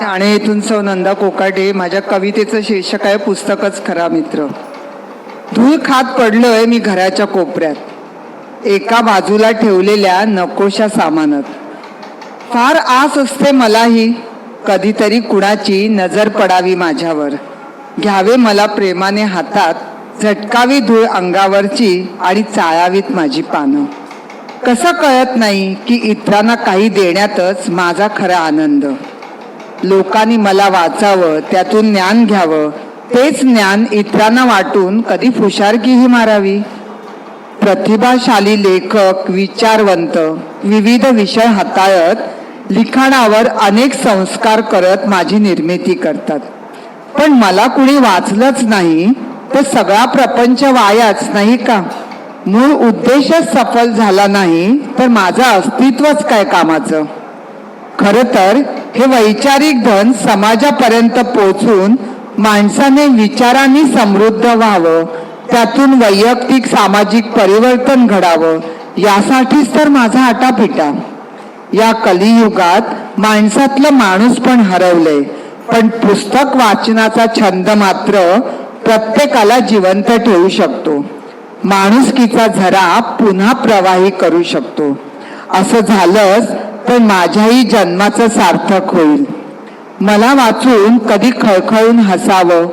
ठाणे येथून सौ नंदा कोकाटे माझ्या कवितेचं शीर्षक आहे पुस्तकच खरा मित्र. धूळ खात पडलोय मी घराच्या कोपऱ्यात. एका बाजूला ठेवलेल्या नकोशा सामानात. फार आस असते मलाही कधीतरी कुणाची नजर पडावी माझ्यावर. घ्यावे मला प्रेमाने हातात झटकावी धूळ अंगावरची आणि चाळावीत माझी पानं. कसं कळत नाही की इतरांना काही देण्यातच माझा खरा आनंद. लोकांनी मला वाचावं त्यातून ज्ञान घ्यावं. तेच ज्ञान इतरांना वाटून कधी फुशारकीही मारावी? प्रतिभाशाली लेखक विचारवंत विविध विषय हाताळत लिखाणावर अनेक संस्कार करत माझी निर्मिती करतात. पण मला कुणी वाचलंच नाही तर सगळा प्रपंच वायाच नाही का? मूळ उद्देशच सफल झाला नाही तर माझं अस्तित्वच काय कामाचं? खरं तर हे वैचारिक धन समाजापर्यंत पोचून माणसाने विचारांनी समृद्ध व्हावं त्यातून वैयक्तिक सामाजिक परिवर्तन घडावं यासाठीच तर माझा आटापिटा. या कलियुगात माणसातलं माणूस पण हरवलंय पण पुस्तक वाचनाचा छंद मात्र प्रत्येकाला जिवंत ठेवू शकतो. माणुसकीचा झरा पुन्हा प्रवाही करू शकतो. असं झालंच तर माझ्याही जन्माचं सार्थक होईल. मला वाचून कधी खळखळून हसावं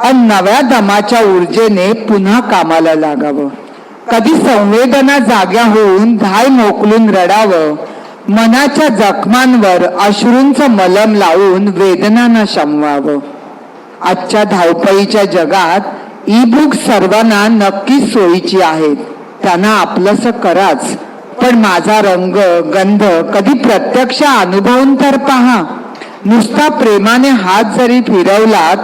आणि नव्या दमाच्या ऊर्जेने पुन्हा कामाला लागावं. कधी संवेदना जाग्या होऊन धाय मोकलून रडावं. मनाच्या जखमांवर अश्रूंचं मलम लावून वेदनांना शमवावं. आजच्या धावपळीच्या जगात ई बुक सर्वांना नक्कीच सोयीची आहेत त्यांना आपलंसं कराच. पण माझा रंग गंध कधी प्रत्यक्ष अनुभवून तर पहा. नुसता प्रेमाने हात जरी फिरवलात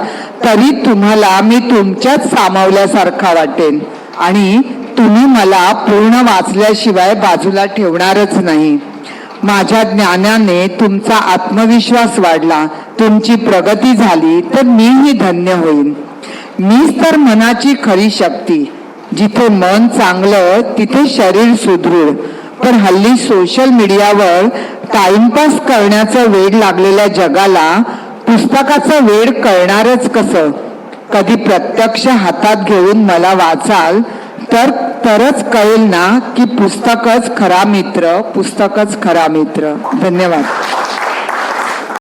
तरी तुम्हाला मी तुमच्याच सामावल्यासारखा वाटेन. आणि तुम्ही मला पूर्ण वाचल्याशिवाय बाजूला ठेवणारच नाही. माझ्या ज्ञानाने तुमचा आत्मविश्वास वाढला. तुमची प्रगती झाली तर मीही धन्य होईन. मीच तर मनाची खरी शक्ती. जिथे मन चांगलं तिथे शरीर सुदृढ. पण हल्ली सोशल मीडियावर टाइमपास करण्याचा वेड लागलेल्या जगाला पुस्तकाचं वेड कळणारच कसं? कधी प्रत्यक्ष हातात घेऊन मला वाचाल तर तरच कळेल ना की पुस्तकच खरा मित्र पुस्तकच खरा मित्र. धन्यवाद.